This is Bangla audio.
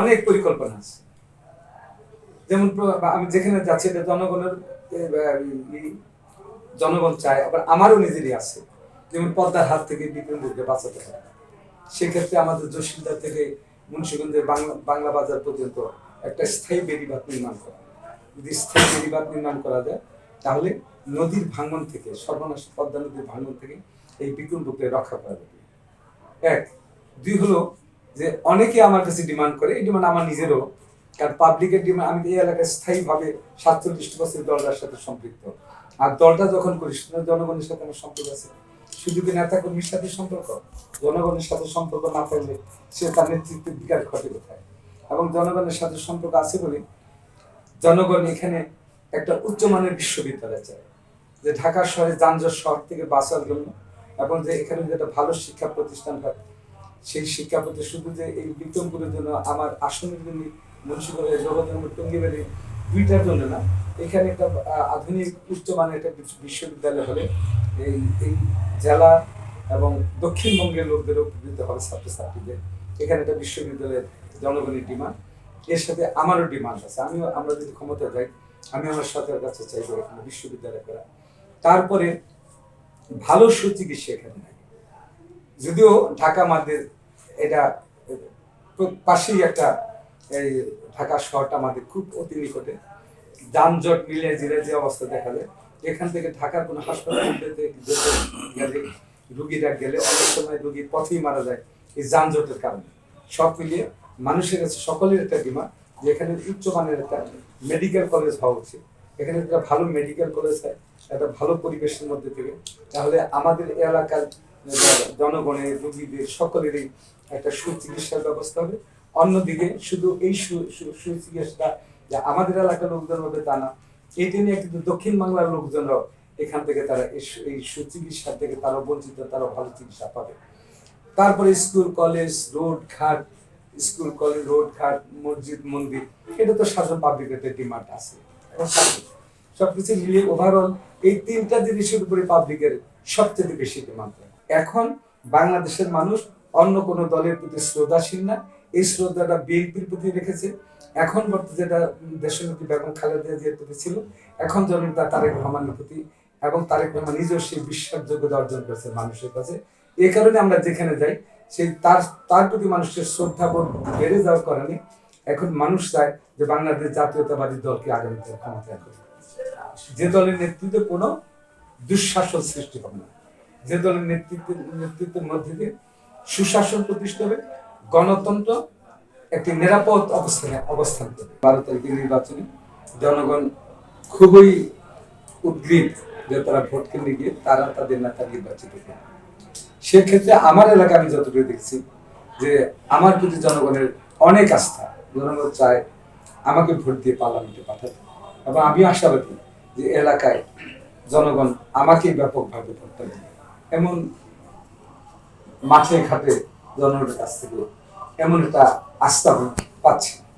অনেক পরিকল্পনা আছে। যেমন আমি যেখানে যাচ্ছি, এটা জনগণের জনগণ চায়, আবার আমারও নিজেরই আছে। যেমন পদ্মার হাত থেকে বিক্রমপুরকে বাঁচাতে হবে। সেক্ষেত্রে আমাদের জসিলদার থেকে মুন্সিগঞ্জের বাংলা বাংলা বাজার পর্যন্ত একটা স্থায়ী বেড়িবাঁধ নির্মাণ করা। যদি স্থায়ী বেড়িবাঁধ নির্মাণ করা যায়, তাহলে নদীর ভাঙন থেকে, সর্বনাশ পদ্মা নদীর ভাঙন থেকে এই বিক্রমপুরকে রক্ষা করা যাবে। এক। দুই হলো যে অনেকে আমার কাছে ডিমান্ড করে, এই ডিমান্ড আমার নিজেরও। কারণ পাবলিকের ডিমান্ড আমি এই এলাকায় স্থায়ীভাবে সাতচল্লিশ বছর দলটার সাথে সম্পৃক্ত। আর দলটা যখন করি জনগণের সাথে আমার সম্পর্ক আছে। শুধু কি নেতা কর্মীর সাথে সম্পর্ক? জনগণের সাথে সম্পর্ক না থাকলে সে তার নেতৃত্বের বিকাশ ঘটে কোথায়? এবং জনগণের সাথে সম্পর্ক আছে বলে জনগণ এখানে একটা উচ্চমানের বিশ্ববিদ্যালয় চায়। যে ঢাকা শহরে যানজট শহর থেকে বাঁচার জন্য, এবং যে এখানে যেটা ভালো শিক্ষা প্রতিষ্ঠান হয় সেই শিক্ষা প্রতিষ্ঠান শুধু যে এই বিক্রমপুরের জন্য, আমার আসনের জন্য মুন্সিগঞ্জের জগজন্ম টঙ্গিবাড়ি দুইটার জন্য না, এখানে একটা আধুনিক উচ্চমানের একটা বিশ্ববিদ্যালয় হলে এই এই জেলা এবং দক্ষিণবঙ্গের লোকদেরও উপকৃত হবে ছাত্রছাত্রীদের। এখানে একটা বিশ্ববিদ্যালয়ের জনগণের ডিমান্ড। এর সাথে আমারও ডিমান্ড আছে। আমিও, আমরা যদি ক্ষমতা যাই, আমি আমার সরকারের কাছে চাইব এখানে বিশ্ববিদ্যালয় করা। তারপরে ভালো সুচিকিৎসা এখানে নাই। যদিও ঢাকা আমাদের এটা পাশেই একটা এই ঢাকা শহরটা আমাদের খুব অতি নিকটে। যানজট মিলে জিরে যে অবস্থা দেখা যায়। এখান থেকে ঢাকার কোনো হাসপাতাল যেতে গেলে রুগীরা গেলে অনেক সময় রুগী পথেই মারা যায় এই যানজটের কারণে। সব মিলিয়ে মানুষের কাছে সকলের একটা ডিমান্ড যে এখানে উচ্চমানের একটা মেডিকেল কলেজ হওয়া উচিত। এখানে একটা ভালো মেডিকেল কলেজ হয়, একটা ভালো পরিবেশের মধ্যে থেকে, তাহলে আমাদের এলাকার জনগণের, রোগীদের সকলেরই একটা সুচিকিৎসার ব্যবস্থা হবে। অন্যদিকে শুধু এই সু- সু- সুচিকিৎসাটা যে আমাদের এলাকার লোকজন হবে তা না এইটা নিয়ে কিন্তু দক্ষিণ বাংলার লোকজনরাও এখান থেকে তারা এই সুচিকিৎসা থেকে তারা বঞ্চিত, তারা ভালো চিকিৎসা পাবে। তারপরে স্কুল, কলেজ, রোড ঘাট, স্কুল, কলেজ, রোড ঘাট, মসজিদ, মন্দির, এটা তো সাধারণ পাবলিকের ডিমান্ড আছে। সবকিছু মিলিয়ে ওভারঅল এই তিনটা জিনিসের উপরে পাবলিকের সবচেয়ে বেশি ডিমান্ড। এখন বাংলাদেশের মানুষ অন্য কোনো দলের প্রতি শ্রদ্ধাশীল না। এই শ্রদ্ধাটা বিএনপির প্রতি রেখেছে। এখন বর্তমানে যেটা দেশনেত্রী বেগম খালেদা জিয়ার প্রতি ছিল, এখন জনতা তারেক রহমানের প্রতি এবং তারেক রহমান নিজেও সেই বিশ্বাসযোগ্যতা অর্জন করেছে মানুষের কাছে। এই কারণে আমরা যেখানে যাই, সেই তার তার প্রতি মানুষের শ্রদ্ধাবোধ বেড়ে যাওয়ার কারণে এখন মানুষ চায় যে বাংলাদেশ জাতীয়তাবাদী দলকে আগামীতে ক্ষমতায় যে দলের নেতৃত্বে কোনো দুঃশাসন সৃষ্টি হবে না। যে দলের নেতৃত্বের নেতৃত্বের মধ্যে দিয়ে সুশাসন প্রতিষ্ঠা হবে, গণতন্ত্র একটি নিরাপদ অবস্থানে অবস্থান করবে। বারো তারিখের নির্বাচনে জনগণ খুবই উদ্গ্রীব যে তারা ভোট কেন্দ্রে গিয়ে তারা তাদের নেতা নির্বাচিত করবে সেক্ষেত্রে আমার এলাকা আমি যতটুকু দেখছি যে আমার প্রতি জনগণের অনেক আস্থা, জনগণ চায় আমাকে ভোট দিয়ে পার্লামেন্টে পাঠাতে। এবং আমি আশাবাদী যে এলাকায় জনগণ আমাকেই ব্যাপকভাবে ভোট দেবে। এমন মাঠে ঘাটে জনগণের কাছ থেকে এমন একটা আস্থা পাচ্ছে।